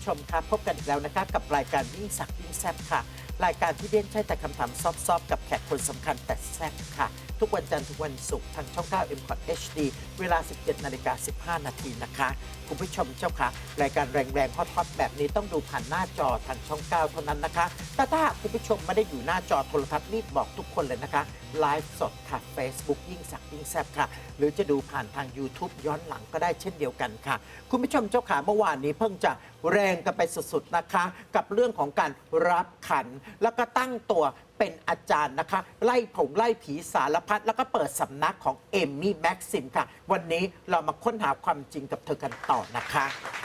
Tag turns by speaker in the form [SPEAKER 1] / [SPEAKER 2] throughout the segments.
[SPEAKER 1] ผู้ชมครับพบกันอีกแล้วนะคะกับรายการยิ่งสักยิ่งแซบค่ะ รายการที่เด่นใช้แต่คำถามซอฟๆกับแขกคนสำคัญแต่แซบค่ะ ทุกวันจันทร์ทุกวันศุกร์ทางช่อง 9 m c o t HD เวลา 17นาฬิกา15 นาทีนะคะ คุณผู้ชมเจ้าค่ะ รายการแรงๆฮอตๆแบบนี้ต้องดูผ่านหน้าจอทางช่อง 9 เท่านั้นนะคะแต่ถ้าคุณผู้ชมไม่ได้อยู่หน้าจอโทรทัศน์รีบบอกทุกคนเลยนะคะไลฟ์สดค่ะ Facebook ยิ่งสักยิ่งแซบค่ะ หรือจะดูผ่านทาง YouTube ย้อนหลังก็ได้เช่นเดียวกันค่ะ คุณผู้ชมเจ้าขาเมื่อวานนี้เพิ่งจะ แรงกันไปสุดๆนะคะ กับเรื่องของการรับขัน แล้วก็ตั้งตัวเป็นอาจารย์นะคะ ไล่ผงไล่ผีสารพัดแล้วก็เปิดสำนักของเอมมี่แม็กซิมค่ะ วันนี้เรามาค้นหาความจริงกับเธอกันต่อนะคะ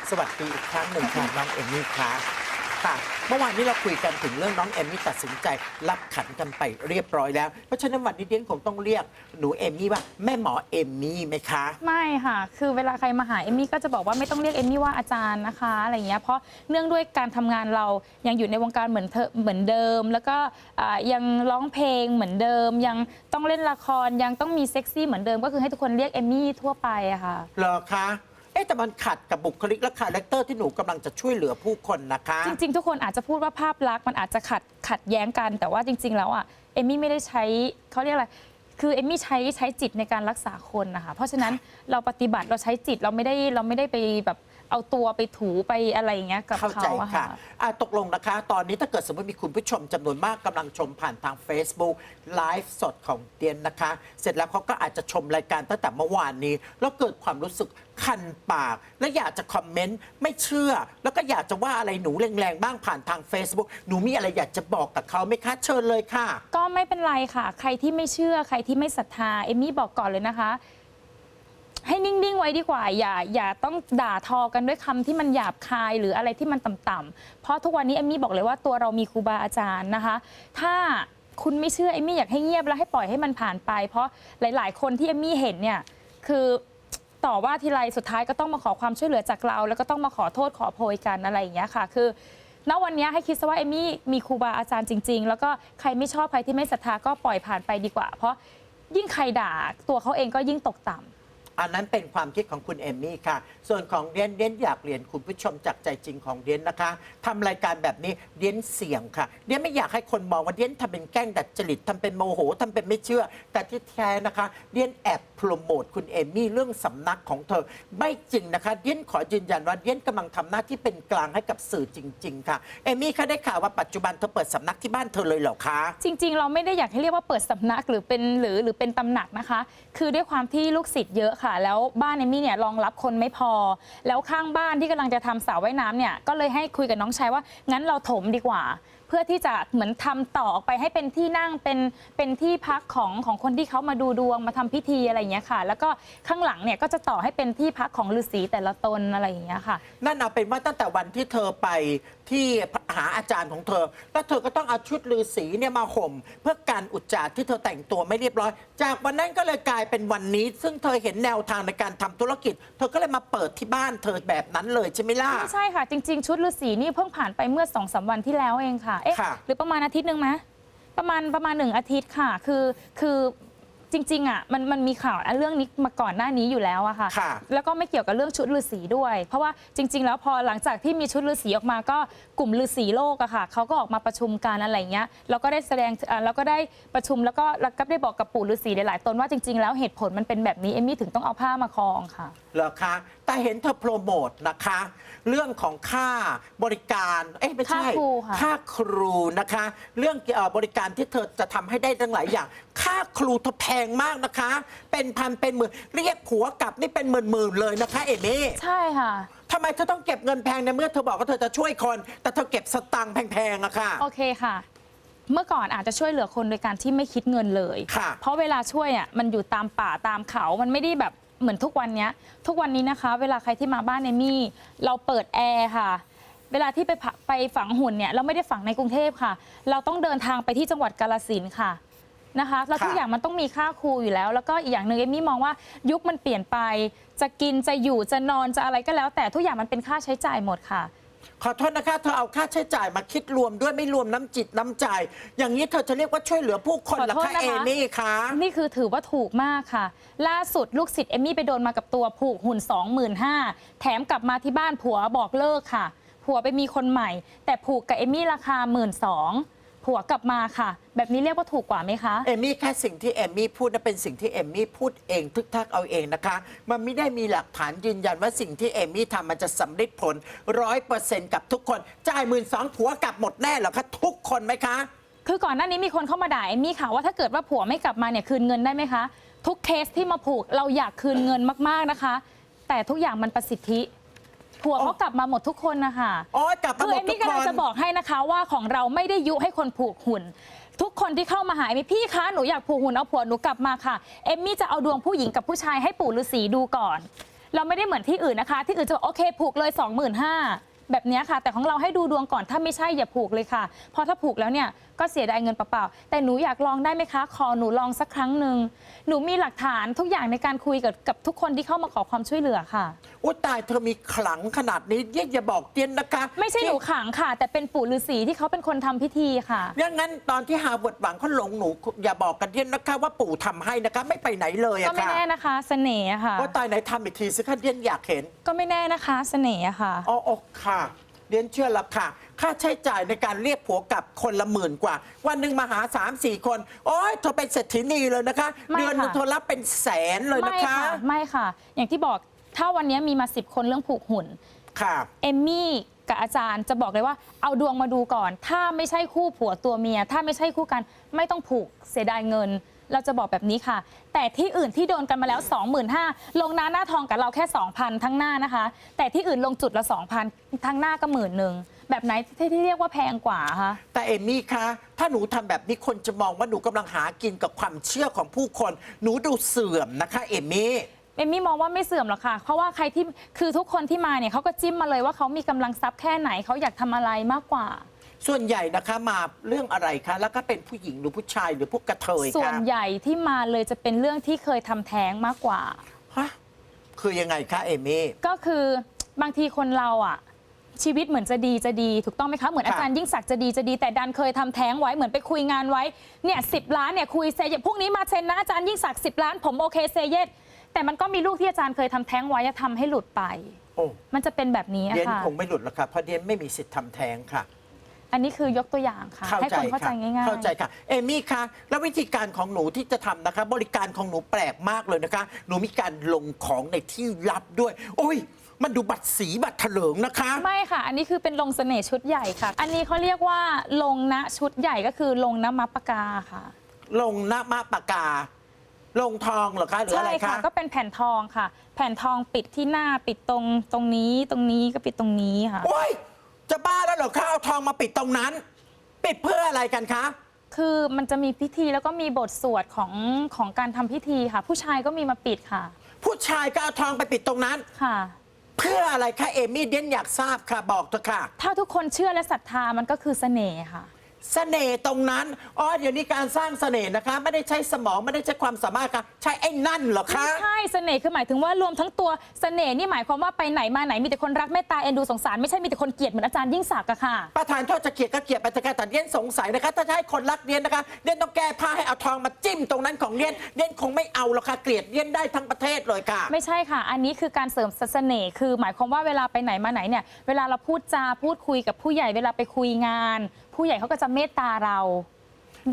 [SPEAKER 1] สวัสดีอีกครั้งหนึ่งค่ะน้องเอมมี่ค่ะ ค่ะเมื่อวานนี้เราคุยกันถึงเรื่องน้องเอมมี่ตัดสินใจ รับขันกันไปเรียบร้อยแล้ว เพราะฉะนั้นวันนี้เดียนคงต้องเรียกหนูเอมมี่ว่าแม่หมอเอมมี่ไหมคะ
[SPEAKER 2] ไม่ค่ะ คือเวลาใครมาหาเอมมี่ก็จะบอกว่าไม่ต้องเรียกเอมมี่ว่าอาจารย์นะคะอะไรอย่างเงี้ย เพราะเนื่องด้วยการทำงานเรายังอยู่ในวงการเหมือนเธอเหมือนเดิม แล้วก็อ่ายังร้องเพลงเหมือนเดิม ยังต้องเล่นละครยังต้องมีเซ็กซี่เหมือนเดิมก็คือให้ทุกคนเรียกเอมมี่ทั่วไปอะค่ะ
[SPEAKER 1] เหรอคะเอ๊ะ แต่มันขัดกับบุคลิกและคาแรคเตอร์ที่หนูกำลังจะช่วยเหลือผู้คนนะคะ
[SPEAKER 2] จริง ๆ ทุกคนอาจจะพูดว่าภาพลักษณ์มันอาจจะขัดขัดแย้งกัน แต่ว่าจริง ๆ แล้วอะเอมมี่ไม่ได้ใช้เขาเรียกอะไรคือเอมมี่ใช้ใช้จิตในการรักษาคนนะคะเพราะฉะนั้นเราปฏิบัติเราใช้จิตเราไม่ได้เราไม่ได้ไปแบบ เอาตัวไปถูไปอะไรอย่างเงี้ยกับ
[SPEAKER 1] เข้า
[SPEAKER 2] เขา
[SPEAKER 1] ใจ
[SPEAKER 2] อะ
[SPEAKER 1] ค่ะ
[SPEAKER 2] ค่ะ
[SPEAKER 1] อะตกลงนะคะ ตอนนี้ถ้าเกิดสมมติมีคุณผู้ชมจำนวนมากกำลังชมผ่านทาง Facebook ไลฟ์สดของเตียนนะคะ เสร็จแล้วเขาก็อาจจะชมรายการตั้งแต่เมื่อวานนี้ แล้วเกิดความรู้สึกคันปาก และอยากจะคอมเมนต์ไม่เชื่อ แล้วก็อยากจะว่าอะไรหนูแรงๆบ้างผ่านทาง Facebook หนูมีอะไรอยากจะบอกกับเขาไหมคะเชิญเลยค่ะ
[SPEAKER 2] ก็ไม่เป็นไรค่ะ ใครที่ไม่เชื่อใครที่ไม่ศรัทธาเอมมี่บอกก่อนเลยนะคะ ให้นิ่ง ๆ ไว้ดีกว่า อย่าอย่าต้องด่าทอกันด้วยคำที่มันหยาบคายหรืออะไรที่มันต่ำๆเพราะทุกวันนี้เอมมี่บอกเลยว่าตัวเรามีครูบาอาจารย์นะคะ ถ้าคุณไม่เชื่อเอมมี่อยากให้เงียบแล้วให้ปล่อยให้มันผ่านไป เพราะหลาย ๆ คนที่เอมมี่เห็นเนี่ยคือต่อว่าทีไรสุดท้ายก็ต้องมาขอความช่วยเหลือจากเรา แล้วก็ต้องมาขอโทษขอโพยกันอะไรอย่างเงี้ยค่ะ คือณวันนี้ให้คิดซะว่าเอมมี่มีครูบาอาจารย์จริง ๆ แล้วก็ใครไม่ชอบใครที่ไม่ศรัทธาก็ปล่อยผ่านไปดีกว่า เพราะยิ่งใครด่าตัวเขาเองก็ยิ่งตกต่ำ
[SPEAKER 1] อันนั้นเป็นความคิดของคุณเอมมี่ค่ะ ส่วนของเดียนเดียนอยากเรียนคุณผู้ชมจากใจจริงของเดียนนะคะทำรายการแบบนี้เดียนเสี่ยงค่ะเดียนไม่อยากให้คนมองว่าเดียนทำเป็นแกล้งดัดจริตทำเป็นโมโหทำเป็นไม่เชื่อ แต่ที่แท้นะคะเดียนแอบโปรโมทคุณเอมมี่เรื่องสำนักของเธอ ไม่จริงนะคะเดียนขอยืนยันว่าเดียนกำลังทำหน้าที่เป็นกลางให้กับสื่อจริง ๆ ค่ะเอมมี่คะได้ข่าวว่าปัจจุบันเธอเปิดสำนักที่บ้านเธอเลยเหรอคะ
[SPEAKER 2] จริงๆ เราไม่ได้อยากให้เรียกว่าเปิดสำนักหรือเป็นหรือหรือเป็นตำหนักนะคะ คือด้วยความที่ลูกศิษย์เยอะค่ะแล้วบ้านเอมี่เนี่ยรองรับคนไม่พอ แล้วข้างบ้านที่กำลังจะทำสระว่ายน้ำเนี่ยก็เลยให้คุยกับน้องชายว่างั้นเราถมดีกว่าเพื่อที่จะเหมือนทำต่อออกไปให้เป็นที่นั่งเป็นเป็นที่พักของของคนที่เขามาดูดวงมาทำพิธีอะไรอย่างเงี้ยค่ะ แล้วก็ข้างหลังเนี่ยก็จะต่อให้เป็นที่พักของฤาษีแต่ละตนอะไรอย่างเงี้ยค่ะ
[SPEAKER 1] นั่นเอาเป็นว่าตั้งแต่วันที่เธอไปที่หาอาจารย์ของเธอ แล้วเธอก็ต้องเอาชุดฤาษีเนี่ยมาห่ม เพื่อการอุจจาระที่เธอแต่งตัวไม่เรียบร้อย จากวันนั้นก็เลยกลายเป็นวันนี้ ซึ่งเธอเห็นแนวทางในการทำธุรกิจ เธอก็เลยมาเปิดที่บ้านเธอแบบนั้นเลยใช่ไหมล่ะ
[SPEAKER 2] ไม่ใช่ค่ะ จริง ๆ ชุดฤาษีนี่เพิ่งผ่านไปเมื่อสองสามวันที่แล้วเองค่ะเอ๊ะ
[SPEAKER 1] ค่ะ
[SPEAKER 2] หรือประมาณอาทิตย์หนึ่งไหมประมาณประมาณหนึ่งอาทิตย์ค่ะ คือคือจริงๆอะมันมันมีข่าวเรื่องนี้มาก่อนหน้านี้อยู่แล้วอะค่ะ
[SPEAKER 1] ค่ะ
[SPEAKER 2] แล้วก็ไม่เกี่ยวกับเรื่องชุดฤาษีด้วย เพราะว่าจริง ๆ แล้วพอหลังจากที่มีชุดฤาษีออกมาก็กลุ่มฤาษีโลกอะค่ะเขาก็ออกมาประชุมกันอะไรเงี้ยเราก็ได้แสดงอ่าเราก็ได้ประชุมแล้วก็แล้วก็ได้บอกกับปู่ฤาษีหลายๆตนว่าจริง ๆ แล้วเหตุผลมันเป็นแบบนี้เอมมี่ถึงต้องเอาผ้ามาคล้องค่ะ
[SPEAKER 1] เหรอคะแต่เห็นเธอโปรโมทนะคะ เรื่องของค่าบริการเอ๊ะไม่ใช่
[SPEAKER 2] ค่าครูค่ะ
[SPEAKER 1] ค่าครูนะคะ เรื่องเอ่อบริการที่เธอจะทำให้ได้ทั้งหลายอย่าง ค่าครูเธอแพงมากนะคะ เป็นพันเป็นหมื่นเรียกผัวกลับนี่เป็นหมื่นๆเลยนะคะ เอมี่
[SPEAKER 2] ใช่ค่ะ
[SPEAKER 1] ทำไมเธอต้องเก็บเงินแพงในเมื่อเธอบอกว่าเธอจะช่วยคน แต่เธอเก็บสตังค์แพงๆอะค่ะ
[SPEAKER 2] โอเคค่ะ เมื่อก่อนอาจจะช่วยเหลือคนโดยการที่ไม่คิดเงินเลย
[SPEAKER 1] ค่ะ
[SPEAKER 2] เพราะเวลาช่วยอะมันอยู่ตามป่าตามเขา มันไม่ได้แบบ เหมือนทุกวันเนี้ย ทุกวันนี้นะคะ เวลาใครที่มาบ้านเอมี่เราเปิดแอร์ค่ะ เวลาที่ไปผะไปฝังหุ่นเนี่ยเราไม่ได้ฝังในกรุงเทพค่ะ เราต้องเดินทางไปที่จังหวัดกาลสินธุ์ค่ะนะคะแล้ว
[SPEAKER 1] ค่ะ
[SPEAKER 2] ทุกอย่างมันต้องมีค่าครูอยู่แล้ว แล้วก็อีกอย่างหนึ่งเอมมี่มองว่ายุคมันเปลี่ยนไป จะกินจะอยู่จะนอนจะอะไรก็แล้ว แต่ทุกอย่างมันเป็นค่าใช้จ่ายหมดค่ะ
[SPEAKER 1] ขอโทษนะคะเธอเอาค่าใช้จ่ายมาคิดรวมด้วยไม่รวมน้ำจิตน้ำใจ อย่างนี้เธอจะเรียกว่าช่วยเหลือผู้คนหรอคะเอมี่คะ
[SPEAKER 2] นี่คือถือว่าถูกมากค่ะ ล่าสุดลูกศิษย์เอมี่ไปโดนมากับตัวผูกหุ่น 25,000แถมกลับมาที่บ้านผัวบอกเลิกค่ะ ผัวไปมีคนใหม่ แต่ผูกกับเอมี่ราคา 1 2 0 0 0 หัวกลับมาค่ะ แบบนี้เรียกว่าถูกกว่าไหมคะ
[SPEAKER 1] เอมมี่แค่สิ่งที่เอมมี่พูดนะเป็นสิ่งที่เอมมี่พูดเองทึกทักเอาเองนะคะ มันไม่ได้มีหลักฐานยืนยันว่าสิ่งที่เอมมี่ทำมันจะสำลิดผลร้อยเปอร์เซ็นต์กับทุกคนจ่ายหมื่นสองผัวกลับหมดแน่หรอคะทุกคนไหมคะ
[SPEAKER 2] คือก่อนหน้านี้มีคนเข้ามาด่าเอมมี่ค่ะว่าถ้าเกิดว่าผัวไม่กลับมาเนี่ยคืนเงินได้ไหมคะ ทุกเคสที่มาผูกเราอยากคืนเงินมากๆนะคะ แต่ทุกอย่างมันประสิทธิ ผัวเขากลับมาหมดทุกคนนะคะ
[SPEAKER 1] อ๋อกลับมา
[SPEAKER 2] คือ
[SPEAKER 1] หม
[SPEAKER 2] เอ
[SPEAKER 1] ด
[SPEAKER 2] ม
[SPEAKER 1] ทุ
[SPEAKER 2] มี่
[SPEAKER 1] กค
[SPEAKER 2] กำลัง
[SPEAKER 1] น
[SPEAKER 2] จะบอกให้นะคะว่าของเราไม่ได้ยุให้คนผูกหุ่น ทุกคนที่เข้ามาหาเอมมี่พี่คะหนูอยากผูกหุ่นเอาผัวหนูกลับมาค่ะเอมมี่จะเอาดวงผู้หญิงกับผู้ชายให้ปู่ฤาษีดูก่อน เราไม่ได้เหมือนที่อื่นนะคะ ที่อื่นจะบอกโอเคผูกเลย 25,000 แบบเนี้ยค่ะ แต่ของเราให้ดูดวงก่อนถ้าไม่ใช่อย่าผูกเลยค่ะ เพราะถ้าผูกแล้วเนี่ยก็เสียดายเงินเปล่าๆแต่หนูอยากลองได้ไหมคะ ขอหนูลองสักครั้งหนึ่งหนูมีหลักฐานทุกอย่างในการคุยกับกับทุกคนที่เข้ามาขอความช่วยเหลือค่ะ
[SPEAKER 1] อุ้ยตายเธอมีขลังขนาดนี้เย่อย่าบอกเตียนนะคะ
[SPEAKER 2] ไม่ใช่หนูขังค่ะ แต่เป็นปู่ฤาษีที่เขาเป็นคนทำพิธีค่ะ
[SPEAKER 1] อย่างนั้นตอนที่ฮาร์วาร์ดหวังเขาหลงหนู อย่าบอกกันเตียนนะคะ ว่าปู่ทำให้นะคะ ไม่ไปไหนเลย
[SPEAKER 2] ก็
[SPEAKER 1] อะ
[SPEAKER 2] ไม่
[SPEAKER 1] ค่ะ
[SPEAKER 2] แน่นะคะเสน่ห์อะค่ะ
[SPEAKER 1] ว่าตายไหนทำอีกทีสิคะเตียนอยากเห็น
[SPEAKER 2] ก็ไม่แน่นะคะเสน่ห์อะค่ะ
[SPEAKER 1] อ๋ออค่ะเรียนเชื่อละค่ะ ค่าใช้จ่ายในการเรียกผัวกลับคนละหมื่นกว่า วันหนึ่งมาหา3ามสี่คน โอ้ยเธอเป็นเศรษฐีนีเลยนะคะ
[SPEAKER 2] ไม่
[SPEAKER 1] เดือนหนึง
[SPEAKER 2] ค่ะ
[SPEAKER 1] เธอรับเป็นแสนเลย
[SPEAKER 2] ไม่
[SPEAKER 1] นะคะ
[SPEAKER 2] ค่ะ ไม่ค่ะ อย่างที่บอกถ้าวันนี้มีมาสิบคนเรื่องผูกหุ่น
[SPEAKER 1] ค่ะ
[SPEAKER 2] เอมมี่กับอาจารย์จะบอกเลยว่าเอาดวงมาดูก่อน ถ้าไม่ใช่คู่ผัวตัวเมีย ถ้าไม่ใช่คู่กันไม่ต้องผูกเสียดายเงิน เราจะบอกแบบนี้ค่ะ แต่ที่อื่นที่โดนกันมาแล้ว 25,000ลงหน้าหน้าทองกับเราแค่ 2,000 ทั้งหน้านะคะ แต่ที่อื่นลงจุดละ 2,000 ทั้งหน้าก็หมื่นหนึ่งแบบไหนที่ที่เรียกว่าแพงกว่าคะ
[SPEAKER 1] แต่เอมมี่คะ ถ้าหนูทำแบบนี้คนจะมองว่าหนูกำลังหากินกับความเชื่อของผู้คน หนูดูเสื่อมนะคะ เอมมี่
[SPEAKER 2] เอมมี่มองว่าไม่เสื่อมหรอกค่ะ เพราะว่าใครที่คือทุกคนที่มาเนี่ยเขาก็จิ้มมาเลยว่าเขามีกำลังทรัพย์แค่ไหนเขาอยากทำอะไรมากกว่า
[SPEAKER 1] ส่วนใหญ่นะคะมาเรื่องอะไรคะ แล้วก็เป็นผู้หญิงหรือผู้ชายหรือพวกกระเทย
[SPEAKER 2] ส่วน
[SPEAKER 1] คะ
[SPEAKER 2] ใหญ่ที่มาเลยจะเป็นเรื่องที่เคยทำแท้งมากกว่า
[SPEAKER 1] ฮะคือยังไงคะเอมมี่
[SPEAKER 2] ก็คือบางทีคนเราอะชีวิตเหมือนจะดีจะดีถูกต้องไหมคะเหมือน
[SPEAKER 1] ค่ะ
[SPEAKER 2] อาจารย์ยิ่งศักดิ์จะดีจะดีแต่ดันเคยทำแท้งไว้เหมือนไปคุยงานไว้เนี่ยสิล้านเนี่ยคุยเซเยตพรุ่งนี้มาเซ็นนะอาจารย์ยิ่งศักดิ์สิล้านผมโอเคเซเยตแต่มันก็มีลูกที่อาจารย์เคยทำแท้งไว้อะทำให้หลุดไป
[SPEAKER 1] โอ้
[SPEAKER 2] มันจะเป็นแบบนี้อะ
[SPEAKER 1] เดียน
[SPEAKER 2] ค่ะ
[SPEAKER 1] คงไม่หลุดหรอกค่ะเพราะเดียนไม่มีสิทธิ์ทำแท้งค่ะ
[SPEAKER 2] อันนี้คือยกตัวอย่างค่ะ ให้คนเข้าใจ
[SPEAKER 1] ค่ะ
[SPEAKER 2] ง่ายๆ
[SPEAKER 1] เข้าใจค่ะ เอมี่คะแล้ววิธีการของหนูที่จะทำนะคะ บริการของหนูแปลกมากเลยนะคะ หนูมีการลงของในที่ลับด้วย โอ้ย มันดูบัตรสีบัตรเถลิงนะคะ
[SPEAKER 2] ไม่ค่ะ อันนี้คือเป็นลงเสน่ห์ชุดใหญ่ค่ะ อันนี้เขาเรียกว่าลงณชุดใหญ่ก็คือลงณมัปปากาค่ะ
[SPEAKER 1] ลงหน้ามาปากกา ลงทองเหรอคะหรือ
[SPEAKER 2] ใช่
[SPEAKER 1] อะไร
[SPEAKER 2] ค่ะ
[SPEAKER 1] คะ
[SPEAKER 2] ก็เป็นแผ่นทองค่ะ แผ่นทองปิดที่หน้าปิดตรงตรงนี้ตรงนี้ก็ปิดตรงนี้ค่ะ
[SPEAKER 1] โอ้ย จะบ้าแล้วเหรอคะเอาทองมาปิดตรงนั้น ปิดเพื่ออะไรกันคะ
[SPEAKER 2] คือมันจะมีพิธีแล้วก็มีบทสวดของของการทำพิธีค่ะ ผู้ชายก็มีมาปิดค่ะ
[SPEAKER 1] ผู้ชายก็เอาทองไปปิดตรงนั้น
[SPEAKER 2] ค่ะ
[SPEAKER 1] เพื่ออะไรคะเอมี่เดียนอยากทราบค่ะบอกเถอะค่ะ
[SPEAKER 2] ถ้าทุกคนเชื่อและศรัทธามันก็คือเสน่ห์ค่ะ
[SPEAKER 1] เสน่ห์ตรงนั้น อ๋อ เดี๋ยวนี้การสร้างเสน่ห์นะคะ ไม่ได้ใช้สมองไม่ได้ใช้ความสามารถค่ะ ใช้ไอ้นั่นเหรอคะ
[SPEAKER 2] ไม่ใช่เสน่ห์คือหมายถึงว่ารวมทั้งตัวเสน่ห์นี่หมายความว่าไปไหนมาไหนมีแต่คนรักเมตตาเอ็นดูสงสารไม่ใช่มีแต่คนเกลียดเหมือนอาจารย์ยิ่งศักดิ์อะค่ะ
[SPEAKER 1] ประธานโทษจะเกลียดก็เกลียดไปแต่การแต่เดียนสงสัยนะคะ ถ้าจะให้คนรักเดียนนะคะเดียนต้องแก้ผ้าให้เอาทองมาจิ้มตรงนั้นของเดียนเดียนคงไม่เอาหรอกค่ะ เกลียดเดียนได้ทั้งประเทศเลยค่ะ
[SPEAKER 2] ไม่ใช่ค่ะ อันนี้คือการเสริมเสน่ห์คือ หมายความว่าเวลาไปไหนมาไหนเนี่ย เวลาเราพูดจาพูดคุยกับผู้ใหญ่เวลาไปคุยงาน ผู้ใหญ่เขาก็จะเมตตาเรา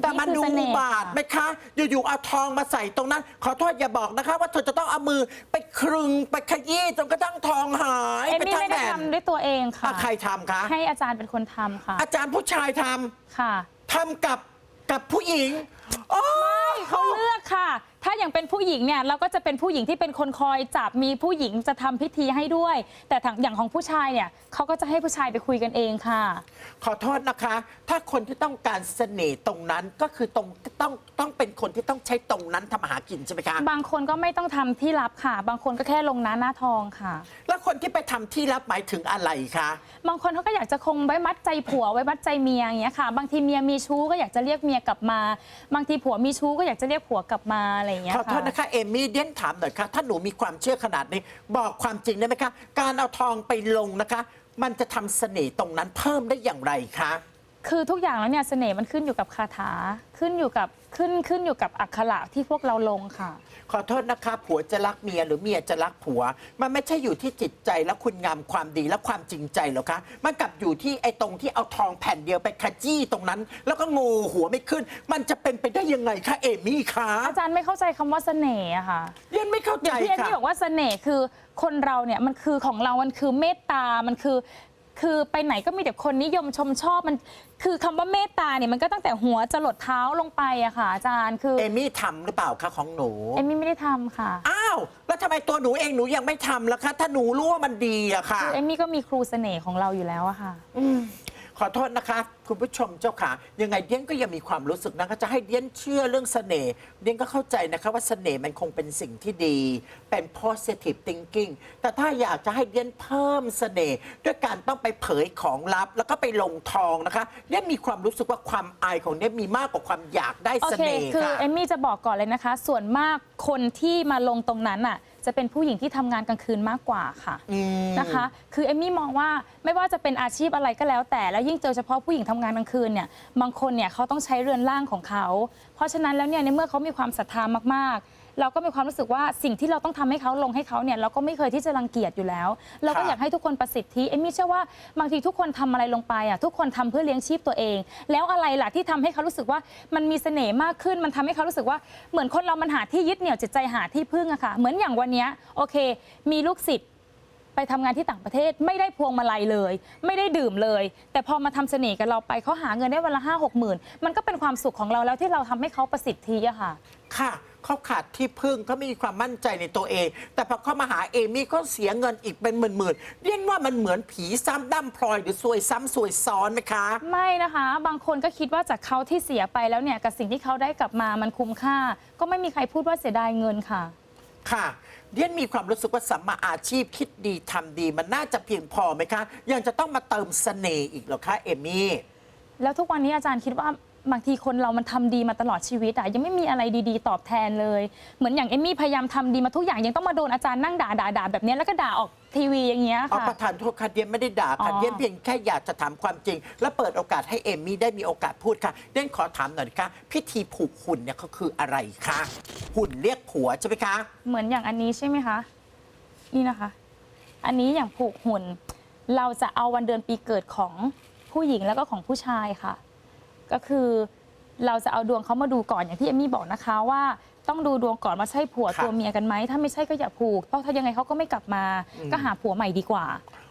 [SPEAKER 1] แต่มันดู
[SPEAKER 2] คือเส
[SPEAKER 1] อุ
[SPEAKER 2] น่ห์
[SPEAKER 1] บาทไหม
[SPEAKER 2] ค่ะ
[SPEAKER 1] คะ อยู่ๆเอาทองมาใส่ตรงนั้น ขอโทษอย่าบอกนะคะ ว่าเธอจะต้องเอามือไปครึงไปขยี้จนกระทั่งทองหาย
[SPEAKER 2] เอม
[SPEAKER 1] ไป
[SPEAKER 2] มี่
[SPEAKER 1] ทั้ง
[SPEAKER 2] ไม่ได้
[SPEAKER 1] แผ่น
[SPEAKER 2] ทำด้วยตัวเองค่ะ
[SPEAKER 1] อะ ใครทำคะ
[SPEAKER 2] ให้อาจารย์เป็นคนทำค่ะ
[SPEAKER 1] อาจารย์ผู้ชายทำ
[SPEAKER 2] ค่ะ
[SPEAKER 1] ทำกับกับผู้หญิงโอ้
[SPEAKER 2] เขาเลือกค่ะ ถ้าอย่างเป็นผู้หญิงเนี่ยเราก็จะเป็นผู้หญิงที่เป็นคนคอยจับมีผู้หญิงจะทำพิธีให้ด้วย แต่ทางอย่างของผู้ชายเนี่ยเขาก็จะให้ผู้ชายไปคุยกันเองค่ะ
[SPEAKER 1] ขอโทษนะคะ ถ้าคนที่ต้องการเสน่ห์ตรงนั้นก็คือตรงต้องต้องเป็นคนที่ต้องใช้ตรงนั้นทำมาหากินใช่ไหมคะ
[SPEAKER 2] บางคนก็ไม่ต้องทำที่ลับค่ะ บางคนก็แค่ลงหน้าหน้าทองค่ะ
[SPEAKER 1] แล้วคนที่ไปทำที่รับหมายถึงอะไรคะ
[SPEAKER 2] บางคนเขาก็อยากจะคงไว้มัดใจผัวไว้มัดใจเมียอย่างเงี้ยค่ะ บางทีเมียมีชู้ก็อยากจะเรียกเมียกลับมา บางทีผัวมีชู้ก็อยากจะเรียกผัวกลับมาอะไรอย่างเงี้ย
[SPEAKER 1] ขอโท
[SPEAKER 2] ค่ะ
[SPEAKER 1] ษนะคะเอมี่เดียนถามหน่อยค่ะถ้าหนูมีความเชื่อขนาดนี้ บอกความจริงได้ไหมคะ การเอาทองไปลงนะคะ มันจะทำเสน่ห์ตรงนั้นเพิ่มได้อย่างไรคะ
[SPEAKER 2] คือทุกอย่างแล้วเนี่ยเสน่ห์มันขึ้นอยู่กับคาถาขึ้นอยู่กับขึ้นขึ้นอยู่กับอักขระที่พวกเราลงค่ะ
[SPEAKER 1] ขอโทษนะคะ ผัวจะรักเมียหรือเมียจะรักผัว มันไม่ใช่อยู่ที่จิตใจและคุณงามความดีและความจริงใจหรอกคะ มันกลับอยู่ที่ไอ้ตรงที่เอาทองแผ่นเดียวไปขยี้ตรงนั้น แล้วก็งูหัวไม่ขึ้น มันจะเป็นไปได้ยังไงคะเอมี่คะ
[SPEAKER 2] อาจารย์ไม่เข้าใจคำว่าเสน่ห์อะค่ะ
[SPEAKER 1] เรียนไม่เข้า
[SPEAKER 2] อ
[SPEAKER 1] ใจ
[SPEAKER 2] ย่างที่เอ็น
[SPEAKER 1] ค่ะ
[SPEAKER 2] นี่บอกว่าเสน่ห์คือคนเราเนี่ยมันคือของเรา มันคือเมตตา มันคือ คือไปไหนก็มีแต่คนนิยมชมชอบมัน คือคำว่าเมตตาเนี่ยมันก็ตั้งแต่หัวจรดเท้าลงไปอะค่ะ อาจารย์คือ
[SPEAKER 1] เอมี่ทำหรือเปล่าคะของหนู
[SPEAKER 2] เอมมี่ไม่ได้ทำค่ะ
[SPEAKER 1] อ้าว แล้วทำไมตัวหนูเองหนูยังไม่ทำล่ะคะ ถ้าหนูรู้ว่ามันดีอะค่ะ
[SPEAKER 2] คือเอมมี่ก็มีครูเสน่ห์ของเราอยู่แล้วอะค่ะ
[SPEAKER 1] อืม ขอโทษนะคะ คุณผู้ชมเจ้าค่ะ ยังไงเดียนก็ยังมีความรู้สึกนะคะจะให้เดียนเชื่อเรื่องเสน่ห์เดียนก็เข้าใจนะคะว่าเสน่ห์มันคงเป็นสิ่งที่ดี เป็น positive thinking แต่ถ้าอยากจะให้เดียนเพิ่มเสน่ห์ด้วยการต้องไปเผยของลับ แล้วก็ไปลงทองนะคะเดียนมีความรู้สึกว่าความอายของเดียนมีมากกว่าความอยากได้
[SPEAKER 2] โอ
[SPEAKER 1] เส
[SPEAKER 2] เค
[SPEAKER 1] น่ห์
[SPEAKER 2] คือ
[SPEAKER 1] ค่ะ
[SPEAKER 2] เอมมี่จะบอกก่อนเลยนะคะ ส่วนมากคนที่มาลงตรงนั้นอะ จะเป็นผู้หญิงที่ทำงานกลางคืนมากกว่าค่ะ
[SPEAKER 1] อืม
[SPEAKER 2] นะคะ คือเอมมี่มองว่าไม่ว่าจะเป็นอาชีพอะไรก็แล้ว แต่แล้วยิ่งเจอเฉพาะผู้หญิงทำงานกลางคืนเนี่ยบางคนเนี่ยเขาต้องใช้เรือนร่างของเขา เพราะฉะนั้นแล้วเนี่ยในเมื่อเขามีความศรัทธามากๆ เราก็มีความรู้สึกว่าสิ่งที่เราต้องทำให้เขาลงให้เขาเนี่ยเราก็ไม่เคยที่จะรังเกียจอยู่แล้ว เราก็
[SPEAKER 1] ค่ะ
[SPEAKER 2] อยากให้ทุกคนประสิทธิเอมมี่เชื่อว่าบางทีทุกคนทำอะไรลงไปอะทุกคนทำเพื่อเลี้ยงชีพตัวเอง แล้วอะไรล่ะที่ทำให้เขารู้สึกว่ามันมีเสน่ห์มากขึ้นมันทำให้เขารู้สึกว่าเหมือนคนเรามันหาที่ยึดเหนี่ยวจิตใจหาที่พึ่งอะค่ะเหมือนอย่างวันเนี้ยโอเค มีลูกศิษย์ ไปทำงานที่ต่างประเทศไม่ได้พวงมาลัยเลย ไม่ได้ดื่มเลย แต่พอมาทำเสน่ห์กับเราไปเขาหาเงินได้วันละห้าหกหมื่นมันก็เป็นความสุขของเราแล้วที่เราทำให้เขาประสิทธิอะค่ะ
[SPEAKER 1] ค่ะ เขาขาดที่พึ่งเขาไม่มีความมั่นใจในตัวเอง แต่พอเขามาหาเอมี่ก็เสียเงินอีกเป็นหมื่นๆเรียกว่ามันเหมือนผีซ้ำด้ำพลอยหรือซวยซ้ำซวยซ้อนไหมคะ
[SPEAKER 2] ไม่นะคะ บางคนก็คิดว่าจากเขาที่เสียไปแล้วเนี่ยกับสิ่งที่เขาได้กลับมามันคุ้มค่า ก็ไม่มีใครพูดว่าเสียดายเงินค่ะ
[SPEAKER 1] ค่ะเรียนมีความรู้สึกว่าสัมมาอาชีพคิดดีทำดีมันน่าจะเพียงพอไหมคะ ยังจะต้องมาเติมเสน่ห์อีกเหรอคะเอมี่
[SPEAKER 2] แล้วทุกวันนี้อาจารย์คิดว่า บางทีคนเรามันทำดีมาตลอดชีวิตอะยังไม่มีอะไรดีๆ ตอบแทนเลย เหมือนอย่างเอมมี่พยายามทำดีมาทุกอย่างยังต้องมาโดนอาจารย์นั่งด่าด่าด่าแบบเนี้ยแล้วก็ด่าออกทีวีอย่างเงี้ย
[SPEAKER 1] เอา
[SPEAKER 2] ค่ะ
[SPEAKER 1] ประธานโทษค่ะเดียนไม่ได้ด่าค่ะ
[SPEAKER 2] อ๋อ
[SPEAKER 1] เดียนเพียงแค่อยากจะถามความจริง และเปิดโอกาสให้เอมี่ได้มีโอกาสพูดค่ะเดียนขอถามหน่อยนะคะพิธีผูกหุ่นเนี่ยเขาคืออะไรคะหุ่นเรียกผัวใช่ไหมคะ
[SPEAKER 2] เหมือนอย่างอันนี้ใช่ไหมคะ นี่นะคะ อันนี้อย่างผูกหุ่น เราจะเอาวันเดือนปีเกิดของผู้หญิงแล้วก็ของผู้ชายค่ะ ก็คือเราจะเอาดวงเขามาดูก่อนอย่างที่เอมมี่บอกนะคะว่าต้องดูดวงก่อนว่าใช่ผัว
[SPEAKER 1] ครับ
[SPEAKER 2] ตัวเมียกันไหมถ้าไม่ใช่ก็อย่าผูก เพราะถ้ายังไงเขาก็ไม่กลับมา
[SPEAKER 1] อืม
[SPEAKER 2] ก็หาผัวใหม่ดีกว่า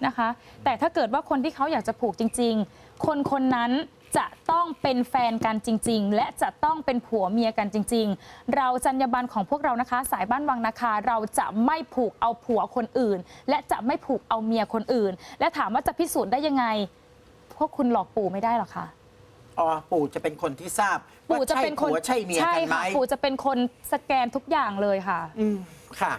[SPEAKER 2] นะคะ แต่ถ้าเกิดว่าคนที่เขาอยากจะผูกจริง ๆ คนคนนั้นจะต้องเป็นแฟนกันจริง ๆ และจะต้องเป็นผัวเมียกันจริง ๆ เราจรรยาบรรณของพวกเรานะคะ สายบ้านวังนาคาเราจะไม่ผูกเอาผัวคนอื่น และจะไม่ผูกเอาเมียคนอื่น และถามว่าจะพิสูจน์ได้ยังไง พวกคุณหลอกปู่ไม่ได้หรอกค่ะ
[SPEAKER 1] อ๋อปู่จะเป็นคนที่ทราบว่า
[SPEAKER 2] ปู่จะ
[SPEAKER 1] ใช่
[SPEAKER 2] เป็นคน
[SPEAKER 1] ผัวใช่เมีย
[SPEAKER 2] ใช่
[SPEAKER 1] กันไหม
[SPEAKER 2] ค่ะปู่จะเป็นคนสแกนทุกอย่างเลยค่ะ
[SPEAKER 1] อืมค่ะ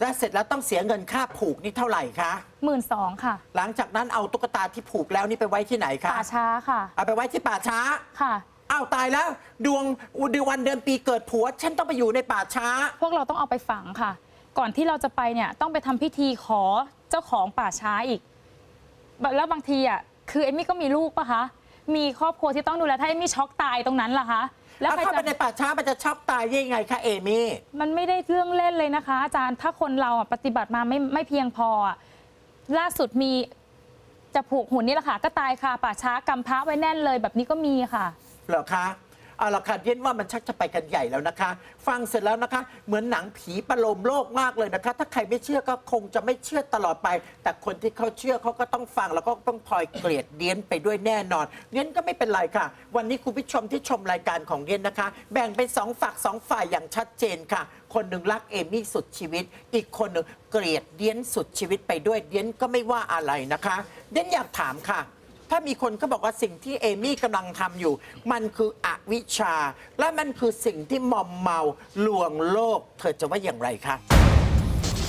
[SPEAKER 1] แล้วเสร็จแล้วต้องเสียเงินค่าผูกนี่เท่าไหร่คะ
[SPEAKER 2] หมื่นสองค่ะ
[SPEAKER 1] หลังจากนั้นเอาตุ๊กตาที่ผูกแล้วนี่ไปไว้ที่ไหนคะ
[SPEAKER 2] ป่าช้าค่ะ
[SPEAKER 1] เอาไปไว้ที่ป่าช้า
[SPEAKER 2] ค่ะ
[SPEAKER 1] อ้าวตายแล้วดวงเดือนวันเดือนปีเกิดผัว ฉันต้องไปอยู่ในป่าช้า
[SPEAKER 2] พวกเราต้องเอาไปฝังค่ะ ก่อนที่เราจะไปเนี่ยต้องไปทำพิธีขอเจ้าของป่าช้าอีก แล้วบางทีอะคือเอมมี่ก็มีลูกปะคะ มีครอบครัวที่ต้องดูแลถ้าเอมมี่ช็อกตายตรงนั้นล่ะคะ แล้ว
[SPEAKER 1] แล้ว
[SPEAKER 2] ใคร
[SPEAKER 1] เข้าไปใน
[SPEAKER 2] จะ
[SPEAKER 1] ป่าช้ามันจะช็อกตายได้ยังไงคะเอมี่
[SPEAKER 2] มันไม่ได้เรื่องเล่นเลยนะคะ อาจารย์ถ้าคนเราอะปฏิบัติมาไม่ไม่เพียงพออะล่าสุดมีจะผูกหุ่นนี่แหละค่ะ ก็ตายค่ะป่าช้ากำพระไว้แน่นเลยแบบนี้ก็มีค่ะ
[SPEAKER 1] เหรอคะ เอาละค่ะเรียนว่ามันชักจะไปกันใหญ่แล้วนะคะ ฟังเสร็จแล้วนะคะ เหมือนหนังผีประโลมโลกมากเลยนะคะ ถ้าใครไม่เชื่อก็คงจะไม่เชื่อตลอดไป แต่คนที่เขาเชื่อเขาก็ต้องฟังแล้วก็ต้องพลอยเกลียดเดียนไปด้วยแน่นอนเดียนก็ไม่เป็นไรค่ะ วันนี้คุณผู้ชมที่ชมรายการของเดียนนะคะ แบ่งเป็นสองฝักสองฝ่ายอย่างชัดเจนค่ะ คนหนึ่งรักเอมี่สุดชีวิต อีกคนหนึ่งเกลียดเดียนสุดชีวิตไปด้วยเดียนก็ไม่ว่าอะไรนะคะเดียนอยากถามค่ะ ถ้ามีคนก็บอกว่าสิ่งที่เอมี่กำลังทำอยู่ มันคืออวิชชา และมันคือสิ่งที่มอมเมาลวงโลก เธอจะว่าอย่างไรคะ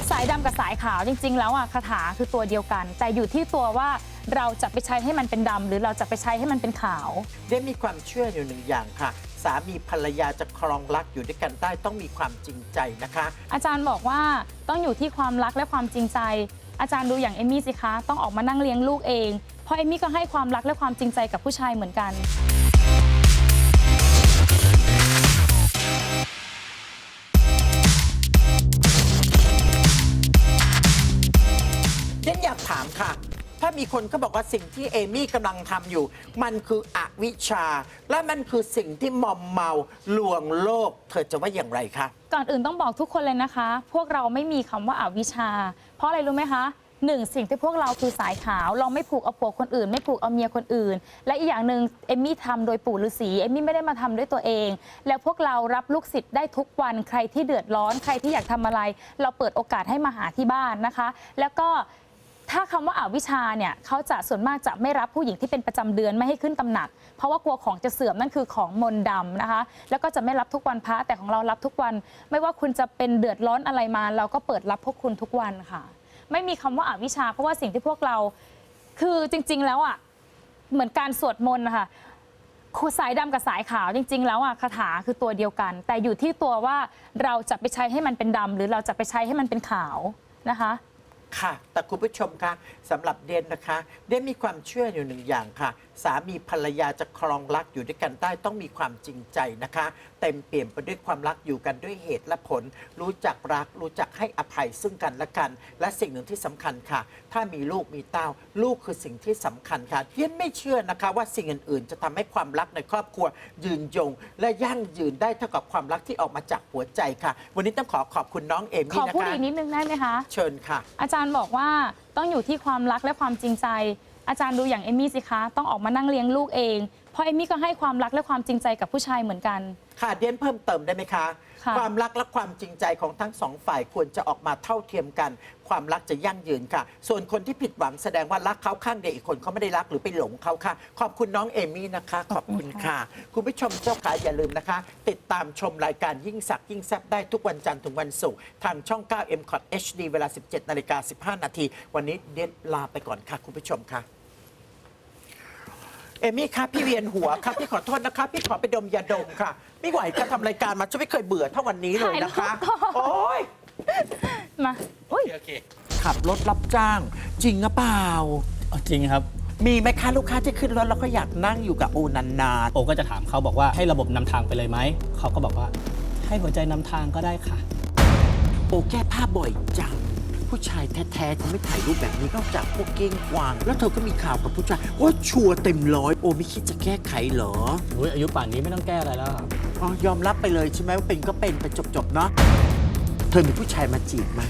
[SPEAKER 2] สายดำกับสายขาวจริง ๆ แล้วอะคาถาคือตัวเดียวกัน แต่อยู่ที่ตัวว่าเราจะไปใช้ให้มันเป็นดำหรือเราจะไปใช้ให้มันเป็นขาว
[SPEAKER 1] ได้มีความเชื่ออยู่หนึ่งอย่างค่ะ สามีภรรยาจะครองรักอยู่ด้วยกันได้ต้องมีความจริงใจนะคะ
[SPEAKER 2] อาจารย์บอกว่าต้องอยู่ที่ความรักและความจริงใจ อาจารย์ดูอย่างเอมมี่สิคะ ต้องออกมานั่งเลี้ยงลูกเอง เพราะเอมมี่ก็ให้ความรักและความจริงใจกับผู้ชายเหมือนกัน
[SPEAKER 1] เดนอยากถามค่ะ ถ้ามีคนก็บอกว่าสิ่งที่เอมี่กำลังทำอยู่ มันคืออวิชชา และมันคือสิ่งที่มอมเมาลวงโลก เธอจะว่าอย่างไรคะ
[SPEAKER 2] ก่อนอื่นต้องบอกทุกคนเลยนะคะ พวกเราไม่มีคำว่าอาวิชชา เพราะอะไรรู้ไหมคะ หนึ่งสิ่งที่พวกเราคือสายขาว เราไม่ผูกเอาผัวคนอื่น ไม่ผูกเอาเมียคนอื่น และอีกอย่างหนึ่งเอมมี่ทำโดยปู่ฤาษีเอมมี่ไม่ได้มาทำด้วยตัวเอง แล้วพวกเรารับลูกศิษย์ได้ทุกวันใครที่เดือดร้อนใครที่อยากทำอะไร เราเปิดโอกาสให้มาหาที่บ้านนะคะ แล้วก็ ถ้าคำว่าอาวิชชาเนี่ยเขาจะส่วนมากจะไม่รับผู้หญิงที่เป็นประจำเดือนไม่ให้ขึ้นตำหนัก เพราะว่ากลัวของจะเสื่อมนั่นคือของมนต์ดำนะคะ แล้วก็จะไม่รับทุกวันพระแต่ของเรารับทุกวัน ไม่ว่าคุณจะเป็นเดือดร้อนอะไรมา เราก็เปิดรับพวกคุณทุกวันค่ะ ไม่มีคำว่าอาวิชชา เพราะว่าสิ่งที่พวกเรา คือจริง ๆ แล้วอะเหมือนการสวดมนต์นะคะสายดำกับสายขาวจริง ๆ แล้วอะคาถาคือตัวเดียวกัน แต่อยู่ที่ตัวว่าเราจะไปใช้ให้มันเป็นดำหรือเราจะไปใช้ให้มันเป็นขาวนะคะ
[SPEAKER 1] ค่ะ แต่คุณผู้ชมคะสำหรับเดนนะคะ เดนมีความเชื่ออยู่หนึ่งอย่างค่ะ สามีภรรยาจะครองรักอยู่ด้วยกันได้ต้องมีความจริงใจนะคะ เต็มเปี่ยมไปด้วยความรักอยู่กันด้วยเหตุและผล รู้จักรัก รู้จักให้อภัยซึ่งกันและกัน และสิ่งหนึ่งที่สำคัญค่ะ ถ้ามีลูกมีเต้า ลูกคือสิ่งที่สำคัญค่ะเดนไม่เชื่อนะคะ ว่าสิ่งอื่นๆ จะทำให้ความรักในครอบครัว ยืนยง และยั่งยืนได้เท่ากับความรักที่ออกมาจากหัวใจค่ะ วันนี้ต้องขอขอบคุณน้องเอ
[SPEAKER 2] ข
[SPEAKER 1] มี่
[SPEAKER 2] อ
[SPEAKER 1] นะ
[SPEAKER 2] พูด
[SPEAKER 1] คะ
[SPEAKER 2] อีกนิดนึงได้ไหมคะ
[SPEAKER 1] เชิญค่ะ
[SPEAKER 2] อาจารย์บอกว่าต้องอยู่ที่ความรักและความจริงใจ อาจารย์ดูอย่างเอมมี่สิคะ ต้องออกมานั่งเลี้ยงลูกเอง เพราะเอมมี่ก็ให้ความรักและความจริงใจกับผู้ชายเหมือนกัน
[SPEAKER 1] ค่ะเดียนเพิ่มเติมได้ไหมคะ
[SPEAKER 2] ค่ะ
[SPEAKER 1] ความรักและความจริงใจของทั้งสองฝ่ายควรจะออกมาเท่าเทียมกัน ความรักจะยั่งยืนค่ะ ส่วนคนที่ผิดหวังแสดงว่ารักเขาข้างเดียวอีกคนเขาไม่ได้รักหรือไปหลงเขาค่ะ ขอบคุณน้องเอมี่นะคะ ขอบคุณค่ะ คุณผู้ชมเจ้าขาอย่าลืมนะคะ ติดตามชมรายการยิ่งสักยิ่งแซบได้ทุกวันจันทร์ถึงวันศุกร์ทางช่อง 9 m c o t HD เวลา 17นาฬิกา15 นาที วันนี้เดียนลาไปก่อนค่ะ คุณผู้ชมค่ะเอมี่ครับพี่เวียนหัวครับพี่ขอโทษนะครับพี่ขอไปดมยาดมค่ะ ไม่ไหวจะทำรายการมาจะไม่เคยเบื่อเท่าวันนี้เลยนะคะ
[SPEAKER 2] ถ่าย รูปก่อน
[SPEAKER 1] โอ้ย
[SPEAKER 2] มาอุ้ย
[SPEAKER 1] ขับรถรับจ้าง จริงหรือเปล่า
[SPEAKER 3] เอาจริงครับ
[SPEAKER 1] มีไหมคะลูกค้าที่ขึ้นรถแล้วก็อยากนั่งอยู่กับโอนาน
[SPEAKER 3] โอก็จะถามเขาบอกว่าให้ระบบนำทางไปเลยไหม เขาก็บอกว่า ให้หัวใจนำทางก็ได้ค่ะ
[SPEAKER 1] ๆโอแก้ผ้าบ่อยจัง ผู้ชายแท้ๆเขาไม่ถ่ายรูปแบบนี้นอกจากพวกเก้งกวาง แล้วเธอก็มีข่าวกับผู้ชายว่าชัวร์เต็มร้อยโอไม่คิดจะแก้ไขเหรอ
[SPEAKER 3] อุ๊ยอายุป่านนี้ไม่ต้องแก้อะไรแล้วครับ
[SPEAKER 1] อ๋อยอมรับไปเลยใช่ไหมว่าเป็นก็เป็นไปจบๆเนาะ เธอมีผู้ชายมาจีบไหม